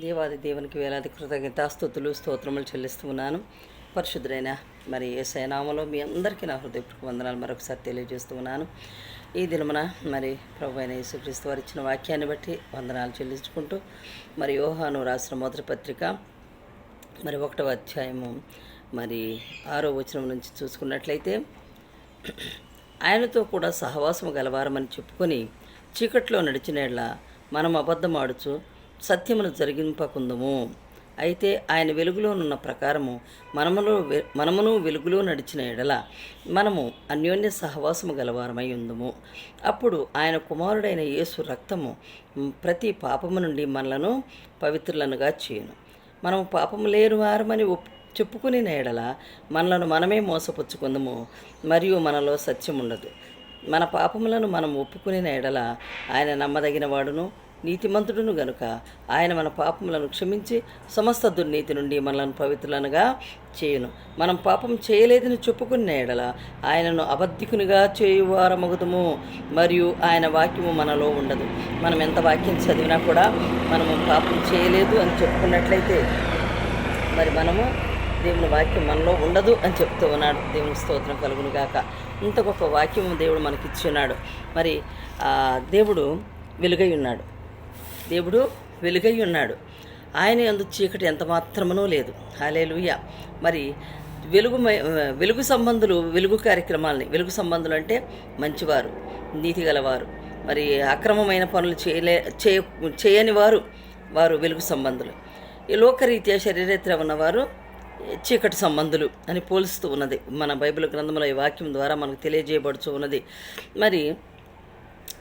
దేవాది దేవునికి వేలాది కృతజ్ఞతాస్తుతులు స్తోత్రములు చెల్లిస్తున్నాను. పరిశుద్ధులైన మరి ఏసఐ మీ అందరికీ నా హృదయపూర్వక వందనాలు మరొకసారి తెలియజేస్తున్నాను ఈ దినమున మరి ప్రభు అయిన యేసుక్రీస్తు వారు ఇచ్చిన వాక్యాన్ని బట్టి వందనాలు చెల్లించుకుంటూ మరి యోహాను రాసిన మొదటి పత్రిక మరి ఒకటవ అధ్యాయము మరి ఆరో వచనం నుంచి చూసుకున్నట్లయితే ఆయనతో కూడా సహవాసము గలవారమని చెప్పుకొని చీకట్లో నడిచిన మనం అబద్ధమాడుచు సత్యమును జరిగింపకుందుము. అయితే ఆయన వెలుగులోనున్న ప్రకారము మనములో వె- మనమును వెలుగులో నడిచిన ఎడల మనము అన్యోన్య సహవాసము గలవారమై ఉందము. అప్పుడు ఆయన కుమారుడైన యేసు రక్తము ప్రతి పాపము నుండి మనలను పవిత్రులనుగా చేయును. మనము పాపము లేని వారమని ఒప్ చెప్పుకునే ఎడల మనలను మనమే మోసపుచ్చుకుందము మరియు మనలో సత్యం ఉండదు మన పాపములను మనం ఒప్పుకునే ఎడల ఆయన నమ్మదగిన వాడును నీతిమంతుడును గనుక ఆయన మన పాపములను క్షమించి సమస్త దుర్నీతి నుండి మనలను పవిత్రులనుగా చేయును. మనం పాపం చేయలేదని చెప్పుకునే ఎడల ఆయనను అబద్ధికునిగా చేయువారమగుదుము. మరియు ఆయన వాక్యము మనలో ఉండదు. మనం ఎంత వాక్యం చదివినా కూడా మనము పాపం చేయలేదు అని చెప్పుకున్నట్లయితే మరి మనము దేవుని వాక్యం మనలో ఉండదు అని చెప్తూ ఉన్నాడు. దేవుని స్తోత్రం కలుగును గాక. ఇంత గొప్ప వాక్యం దేవుడు మనకి ఇచ్చున్నాడు మరి దేవుడు వెలుగై ఉన్నాడు. దేవుడు వెలుగై ఉన్నాడు. ఆయన ఎందు చీకటి ఎంత మాత్రమనో లేదు. హాలేలుయ మరి వెలుగు వెలుగు సంబంధులు వెలుగు కార్యక్రమాలని వెలుగు సంబంధులు అంటే మంచివారు నీతి గలవారు. మరి అక్రమమైన పనులు చేయలే చేయ చేయని వారు వారు వెలుగు సంబంధులు. ఈ లోకరీత్యా శరీరేత్ర ఉన్నవారు చీకటి సంబంధులు అని పోలుస్తూ ఉన్నది. మన బైబిల్ గ్రంథంలో ఈ వాక్యం ద్వారా మనకు తెలియజేయబడుతూ ఉన్నది. మరి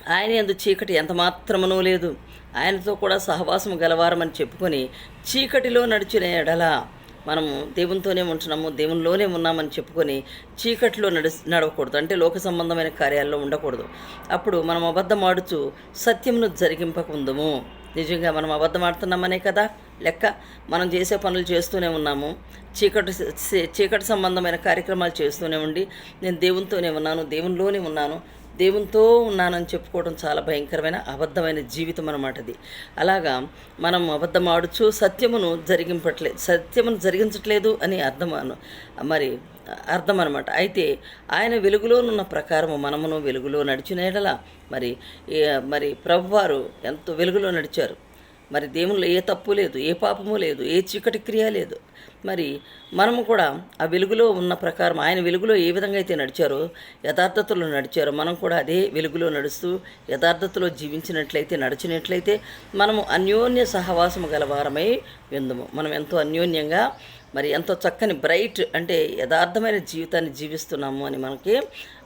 ఆయన ఎందు చీకటి ఎంత మాత్రమునూ లేదు. ఆయనతో కూడా సహవాసం గలవారమని చెప్పుకొని చీకటిలో నడిచిన ఎడల మనము దేవునితోనే ఉంటున్నాము దేవునిలోనే ఉన్నామని చెప్పుకొని చీకటిలో నడి నడవకూడదు. అంటే లోక సంబంధమైన కార్యాల్లో ఉండకూడదు. అప్పుడు మనం అబద్ధం ఆడుచు సత్యమును జరిగింపకుందుము. నిజంగా మనం అబద్ధం ఆడుతున్నామనే కదా? లెక్క మనం చేసే పనులు చేస్తూనే ఉన్నాము. చీకటి చీకటి సంబంధమైన కార్యక్రమాలు చేస్తూనే ఉండి నేను దేవునితోనే ఉన్నాను దేవునిలోనే ఉన్నాను. దేవునితో ఉన్నానని చెప్పుకోవడం చాలా భయంకరమైన అబద్ధమైన జీవితం అన్నమాట అది. అలాగా మనం అబద్ధం ఆడుచు సత్యమును జరిగింపట్లేదు సత్యమును జరిగించట్లేదు అని అర్థం మరి అర్థం అనమాట అయితే ఆయన వెలుగులోనున్న ప్రకారము మనమును వెలుగులో నడిచిన ఎడల మరి మరి ప్రభువారు ఎంతో వెలుగులో నడిచారు. మరి దేవునిలో ఏ తప్పు లేదు ఏ పాపము లేదు ఏ చీకటి క్రియ లేదు. మరి మనము కూడా ఆ వెలుగులో ఉన్న ప్రకారం ఆయన వెలుగులో ఏ విధంగా అయితే నడిచారో యథార్థతలో నడిచారో మనం కూడా అదే వెలుగులో నడుస్తూ యథార్థతలో జీవించినట్లయితే నడిచినట్లయితే మనము అన్యోన్య సహవాసము గలవారమై విందుము మనం ఎంతో అన్యోన్యంగా మరి ఎంతో చక్కని బ్రైట్ అంటే యథార్థమైన జీవితాన్ని జీవిస్తున్నాము అని మనకి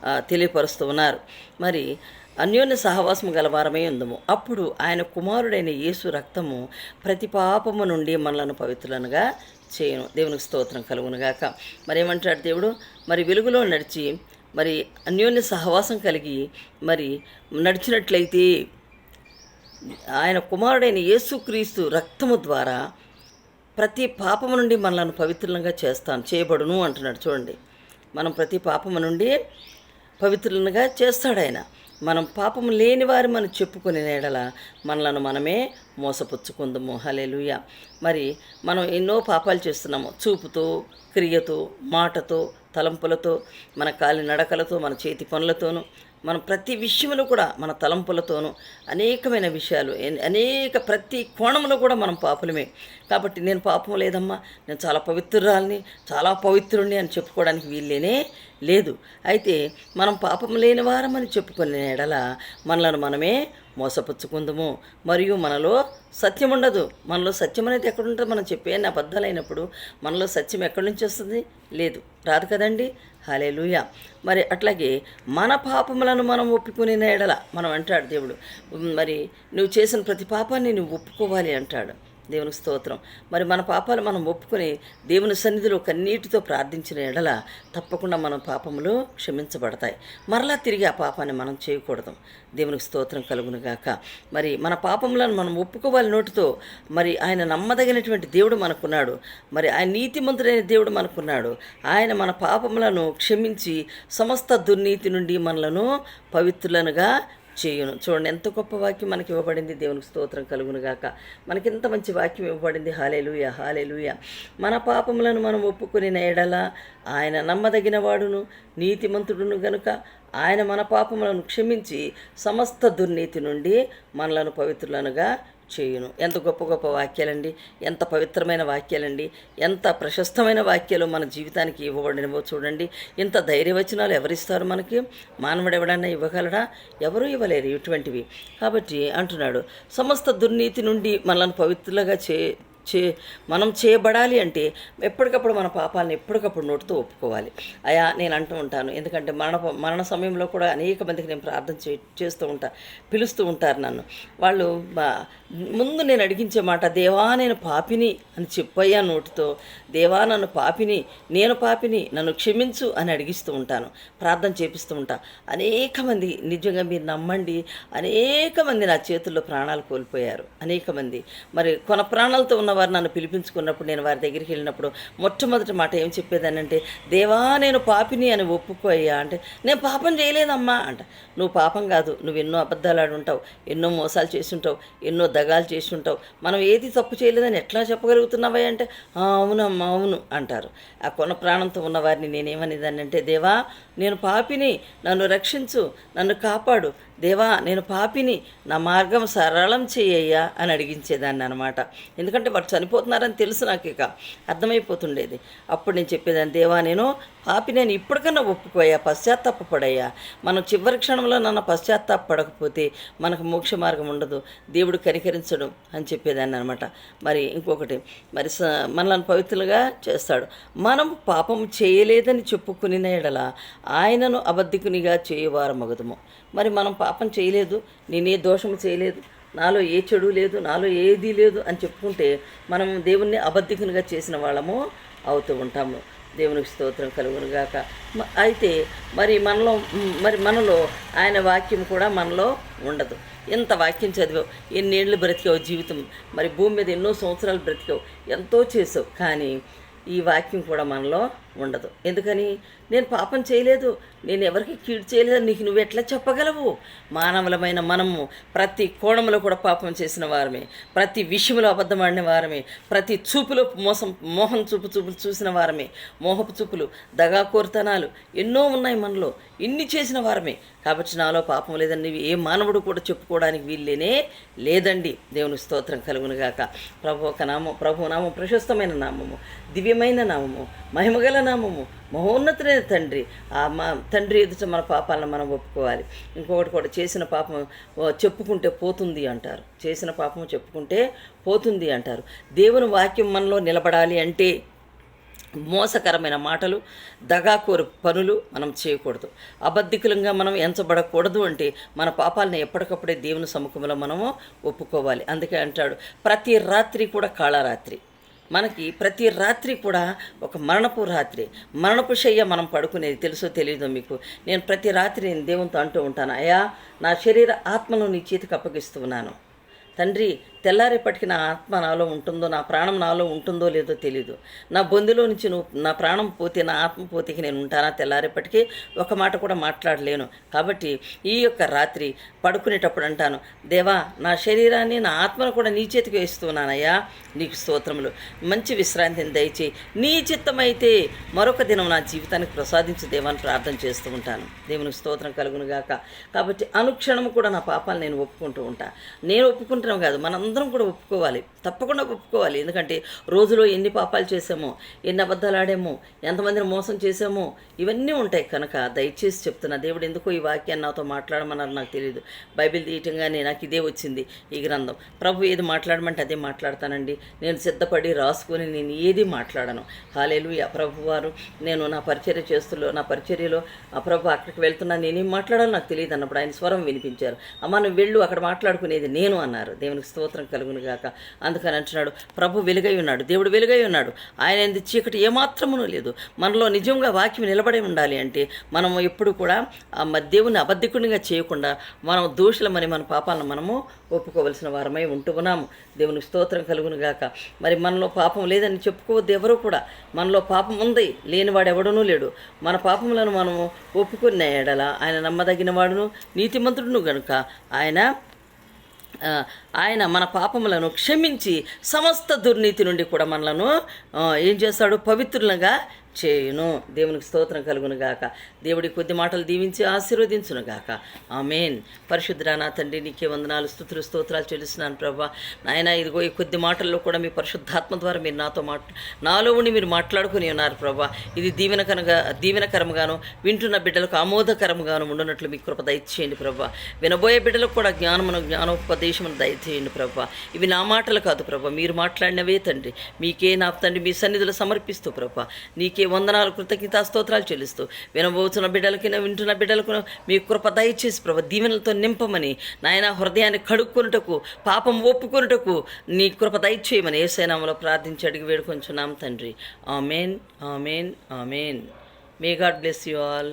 తెలియపరుస్తూ ఉన్నారు. మరి అన్యోన్య సహవాసము గలవారమై ఉందము. అప్పుడు ఆయన కుమారుడైన యేసు రక్తము ప్రతి పాపము నుండి మనలను పవిత్రులనుగా చేయను. దేవునికి స్తోత్రం కలుగునుగాక మరి ఏమంటాడు దేవుడు? మరి వెలుగులో నడిచి మరి అన్యోన్య సహవాసం కలిగి మరి నడిచినట్లయితే ఆయన కుమారుడైన యేసుక్రీస్తు రక్తము ద్వారా ప్రతి పాపము నుండి మనలను పవిత్రంగా చేస్తాను చేయబడును అంటున్నాడు. చూడండి మనం ప్రతి పాపము నుండి పవిత్రులుగా చేస్తాడు ఆయన. మనం పాపము లేని వారి మనం చెప్పుకునే నేడల మనలను మనమే మోసపుచ్చుకుందాము. హలేలుయ మరి మనం ఎన్నో పాపాలు చేస్తున్నాము. చూపుతో క్రియతో మాటతో తలంపులతో మన కాలి నడకలతో మన చేతి పనులతోనూ మనం ప్రతి విషయంలో కూడా మన తలంపులతోనూ అనేకమైన విషయాలు అనేక ప్రతి కోణంలో కూడా మనం పాపులమే. కాబట్టి నేను పాపం లేదమ్మా నేను చాలా పవిత్రురాల్ని చాలా పవిత్రుణ్ణి అని చెప్పుకోవడానికి వీల్లేనే లేదు. అయితే మనం పాపం లేని వారమని చెప్పుకునే ఎడల మనలను మనమే మోసపుచ్చుకుందము. మరియు మనలో సత్యం ఉండదు. మనలో సత్యం అనేది ఎక్కడుంటుంది? మనం చెప్పే అబద్ధాలైనప్పుడు మనలో సత్యం ఎక్కడి నుంచి వస్తుంది? లేదు. రాదు కదండి? హలేలుయ మరి అట్లాగే మన పాపములను మనం ఒప్పుకునే ఎడల మనం అంటాడు దేవుడు. మరి నువ్వు చేసిన ప్రతి పాపాన్ని నువ్వు ఒప్పుకోవాలి అంటాడు. దేవునికి స్తోత్రం. మరి మన పాపాలు మనం ఒప్పుకొని దేవుని సన్నిధిలో కన్నీటితో ప్రార్థించిన ఎడల తప్పకుండా మన పాపములు క్షమించబడతాయి. మరలా తిరిగి ఆ పాపాన్ని మనం చేయకూడదు. దేవునికి స్తోత్రం కలుగును గాక. మరి మన పాపములను మనం ఒప్పుకోవాలి నోటితో మరి ఆయన నమ్మదగినటువంటి దేవుడు మనకున్నాడు. మరి ఆయన నీతిమంతుడైన దేవుడు మనకున్నాడు. ఆయన మన పాపములను క్షమించి సమస్త దుర్నీతి నుండి మనలను పవిత్రులనుగా చేయును. చూడండి ఎంత గొప్ప వాక్యం మనకి ఇవ్వబడింది. దేవునికి స్తోత్రం కలుగును గాక మనకి ఎంత మంచి వాక్యం ఇవ్వబడింది. Hallelujah hallelujah. మన పాపములను మనం ఒప్పుకుని ఎడల ఆయన నమ్మదగిన వాడును నీతిమంతుడును గనుక ఆయన మన పాపములను క్షమించి సమస్త దుర్నీతి నుండి మనలను పవిత్రులనుగా చేయును. ఎంత గొప్ప గొప్ప వాక్యాలండి. ఎంత పవిత్రమైన వాక్యాలండి. ఎంత ప్రశస్తమైన వాక్యాలు మన జీవితానికి ఇవ్వబడినవో చూడండి. ఇంత ధైర్యవచనాలు ఎవరిస్తారు మనకి? మానవుడు ఎవడన్నా ఇవ్వగలడా? ఎవరూ ఇవ్వలేరు ఇటువంటివి. కాబట్టి అంటున్నాడు సమస్త దుర్నీతి నుండి మనల్ని పవిత్రులుగా చే చే మనం చేయబడాలి అంటే ఎప్పటికప్పుడు మన పాపాలను ఎప్పటికప్పుడు నోటితో ఒప్పుకోవాలి. అయా నేను అంటూ ఉంటాను. ఎందుకంటే మరణ మరణ సమయంలో కూడా అనేక మందికి నేను ప్రార్థన చే చేస్తూ ఉంటా పిలుస్తూ ఉంటారు నన్ను. వాళ్ళు మా ముందు నేను అడిగించే మాట దేవా నేను పాపిని అని చెప్పయ్యా నోటితో. దేవా నన్ను పాపిని నేను పాపిని నన్ను క్షమించు అని అడిగిస్తూ ఉంటాను. ప్రార్థన చేపిస్తూ ఉంటాను అనేక మంది నిజంగా మీరు నమ్మండి అనేక మంది నా చేతుల్లో ప్రాణాలు కోల్పోయారు. అనేక మంది. మరి కొన ప్రాణాలతో ఉన్నవారు నన్ను పిలిపించుకున్నప్పుడు నేను వారి దగ్గరికి వెళ్ళినప్పుడు మొట్టమొదటి మాట ఏం చెప్పేదానంటే దేవా నేను పాపిని అని ఒప్పుకోయ్యా అంటే నేను పాపం చేయలేదమ్మా అంట. నువ్వు పాపం కాదు నువ్వు ఎన్నో అబద్ధాలు ఆడుంటావు ఉంటావు ఎన్నో మోసాలు చేసి ఉంటావు ఎన్నో దగాలు చేసి ఉంటావు మనం ఏది తప్పు చేయలేదని ఎట్లా చెప్పగలుగుతున్నావా అంటే అవునమ్మా అవును అంటారు. ఆ కొన ప్రాణంతో ఉన్న వారిని నేనేమనేదాన్ని అంటే దేవా నేను పాపిని నన్ను రక్షించు నన్ను కాపాడు దేవా నేను పాపిని నా మార్గం సరళం చేయ్యా అని అడిగించేదాన్ని అనమాట ఎందుకంటే వాడు చనిపోతున్నారని తెలుసు నాకు ఇక అర్థమైపోతుండేది. అప్పుడు నేను చెప్పేదాన్ని దేవా నేను పాపి నేను ఇప్పటికన్నా ఒప్పుకోయా పశ్చాత్తాపడయ్యా మనం చివరి క్షణంలో నన్ను పశ్చాత్తాపడకపోతే మనకు మోక్ష మార్గం ఉండదు. దేవుడు కనికరించడం అని చెప్పేదాన్ని అనమాట మరి ఇంకొకటి మరి స మనల్ని పవిత్రులుగా చేస్తాడు. మనం పాపం చేయలేదని చెప్పుకుని ఎడల ఆయనను అబద్ధికునిగా చేయవారు మగదుము మరి మనం పాపం చేయలేదు నేనే దోషము చేయలేదు నాలో ఏ చెడు లేదు నాలో ఏదీ లేదు అని చెప్పుకుంటే మనం దేవుణ్ణి అబద్ధికునిగా చేసిన వాళ్ళము అవుతూ ఉంటాము. దేవునికి స్తోత్రం కలుగునుగాక. అయితే మరి మనలో మరి మనలో ఆయన వాక్యం కూడా మనలో ఉండదు. ఎంత వాక్యం చదివావు ఎన్నేళ్ళు బ్రతికావు జీవితం మరి భూమి మీద ఎన్నో సంవత్సరాలు బ్రతికావు ఎంతో చేసావు. కానీ ఈ వాక్యం కూడా మనలో ఉండదు. ఎందుకని? నేను పాపం చేయలేదు. నేను ఎవరికి కీడు చేయలేదు నీకు నువ్వు ఎట్లా చెప్పగలవు? మానవులమైన మనము ప్రతి కోణంలో కూడా పాపం చేసిన వారమే. ప్రతి విషయంలో అబద్ధమాడిన వారమే. ప్రతి చూపులో మోసం మోహం చూపు చూపులు చూసిన వారమే. మోహపు చూపులు దగాకోరుతనాలు ఎన్నో ఉన్నాయి మనలో. ఇన్ని చేసిన వారమే. కాబట్టి నాలో పాపం లేదని ఏ మానవుడు కూడా చెప్పుకోవడానికి వీల్లేనే లేదండి. దేవుని స్తోత్రం కలుగునుగాక. ప్రభు ఒక నామం ప్రభు నామం ప్రశస్తమైన నామము. దివ్యమైన నామము. మహిమగల నామము. మహోన్నతుడైన తండ్రి. ఆ మా తండ్రి ఎదుట మన పాపాలను మనం ఒప్పుకోవాలి. ఇంకొకటి కూడా చేసిన పాపం చెప్పుకుంటే పోతుంది అంటారు. చేసిన పాపం చెప్పుకుంటే పోతుంది అంటారు. దేవుని వాక్యం మనలో నిలబడాలి అంటే మోసకరమైన మాటలు దగాకోరు పనులు మనం చేయకూడదు. అబద్ధికులంగా మనం ఎంచబడకూడదు అంటే మన పాపాలను ఎప్పటికప్పుడే దేవుని సముఖంలో మనము ఒప్పుకోవాలి. అందుకే అంటాడు ప్రతి రాత్రి కూడా కాళరాత్రి. మనకి ప్రతి రాత్రి కూడా ఒక మరణపు రాత్రి. మరణపు శయ్య మనం పడుకునేది తెలుసో తెలియదో మీకు? నేను ప్రతి రాత్రి నేను దేవునితో అంటూ ఉంటాను అయ్యా నా శరీర ఆత్మను నీ చేతికి అప్పగిస్తున్నాను తండ్రి తెల్లారేపటికి నా ఆత్మ నాలో ఉంటుందో నా ప్రాణం నాలో ఉంటుందో లేదో తెలీదు. నా బొందులో నుంచి నువ్వు నా ప్రాణం పోతే నా ఆత్మ పోతేకి నేను ఉంటానా? తెల్లారేపటికి ఒక మాట కూడా మాట్లాడలేను. కాబట్టి ఈ యొక్క రాత్రి పడుకునేటప్పుడు అంటాను దేవా నా శరీరాన్ని నా ఆత్మను కూడా నీ చేతికి వేస్తున్నానయ్యా. నీకు స్తోత్రములు. మంచి విశ్రాంతిని దయచేయి. నీ చిత్తమైతే మరొక దినం నా జీవితానికి ప్రసాదించు దేవాన్ని ప్రార్థన చేస్తూ ఉంటాను. దేవునికి స్తోత్రం కలుగును గాక కాబట్టి అనుక్షణము కూడా నా పాపాలు నేను ఒప్పుకుంటూ ఉంటాను నేను ఒప్పుకుంటున్నాం కాదు మనందరం అందరం కూడా ఒప్పుకోవాలి. తప్పకుండా ఒప్పుకోవాలి. ఎందుకంటే రోజులో ఎన్ని పాపాలు చేసామో ఎన్ని అబద్ధాలు ఆడామో ఎంతమందిని మోసం చేసామో ఇవన్నీ ఉంటాయి కనుక దయచేసి చెప్తున్నా. దేవుడు ఎందుకో ఈ వాక్యాన్ని నాతో మాట్లాడమన్నారు నాకు తెలియదు బైబిల్ తీయటంగానే నాకు ఇదే వచ్చింది ఈ గ్రంథం. ప్రభు ఏది మాట్లాడమంటే అదే మాట్లాడతానండి. నేను సిద్ధపడి రాసుకొని నేను ఏది మాట్లాడను. హాలేలు ప్రభు వారు నేను నా పరిచర్య చేస్తులో నా పరిచర్యలో ఆ ప్రభు అక్కడికి వెళ్తున్నా నేనేం మాట్లాడాలో నాకు తెలియదు అన్నప్పుడు ఆయన స్వరం వినిపించారు. అమ్మ నువ్వు వెళ్ళు అక్కడ మాట్లాడుకునేది నేను అన్నారు. దేవునికి స్తోత్రం. స్తోత్రం కలుగును గాక. అందుకని అంటున్నాడు ప్రభు వెలుగై ఉన్నాడు దేవుడు వెలుగై ఉన్నాడు. ఆయన ఎందు చీకటి ఏమాత్రమునూ లేదు. మనలో నిజంగా వాక్యం నిలబడి ఉండాలి అంటే మనం ఎప్పుడు కూడా ఆ మ- దేవుని అబద్ధికునిగా చేయకుండా మనం దోషులమని మన పాపాలను మనము ఒప్పుకోవలసిన వారమై ఉంటూ ఉన్నాము. దేవునికి స్తోత్రం కలుగును గాక. మరి మనలో పాపం లేదని చెప్పుకోవద్దు ఎవరు కూడా. మనలో పాపం ఉంది లేనివాడు ఎవడనూ లేడు. మన పాపములను మనము ఒప్పుకున్న ఎడల ఆయన నమ్మదగిన వాడును నీతిమంతుడును గనుక ఆయన ఆయన మన పాపములను క్షమించి సమస్త దుర్నీతి నుండి కూడా మనలను ఏం చేస్తాడు? పవిత్రులుగా చేయును. దేవునికి స్తోత్రం కలుగును గాక. దేవుడి కొద్ది మాటలు దీవించి ఆశీర్వదించును గాక. ఆమెన్. పరిశుద్ధ నా తండ్రి నీకే వందనాలు స్థుతులు స్తోత్రాలు చెల్లిస్తున్నాను ప్రభా. నాయన ఇదిగో ఈ కొద్ది మాటల్లో కూడా మీ పరిశుద్ధాత్మ ద్వారా మీరు నాతో మాట నాలో ఉండి మీరు మాట్లాడుకుని ఉన్నారు ప్రభా. ఇది దీవెనకరంగా దీవెనకరముగాను వింటున్న బిడ్డలకు ఆమోదకరముగాను ఉండునట్లు మీ కృప దయచేయండి ప్రభా. వినబోయే బిడ్డలకు కూడా జ్ఞానమును జ్ఞానోపదేశమును దయచేయండి ప్రభా. ఇవి నా మాటలు కాదు ప్రభా. మీరు మాట్లాడినవే తండ్రి. మీకే నా తండ్రి మీ సన్నిధిలో సమర్పిస్తూ ప్రభా. నీకే వందనాలు కృతజ్ఞత స్తోత్రాలు చెల్లిస్తూ వినబోతున్న బిడ్డలకి వింటున్న బిడ్డలకు మీ కృప దయచేసి ప్రభు దీవెనలతో నింపమని నాయన హృదయాన్ని కడుక్కునుటకు పాపం ఒప్పుకొనుటకు నీ కృప దయచేయమని ఏసైనామలో ప్రార్థించి అడిగి వేడుకొంచున్నాం తండ్రి. Amen amen amen. May God bless you all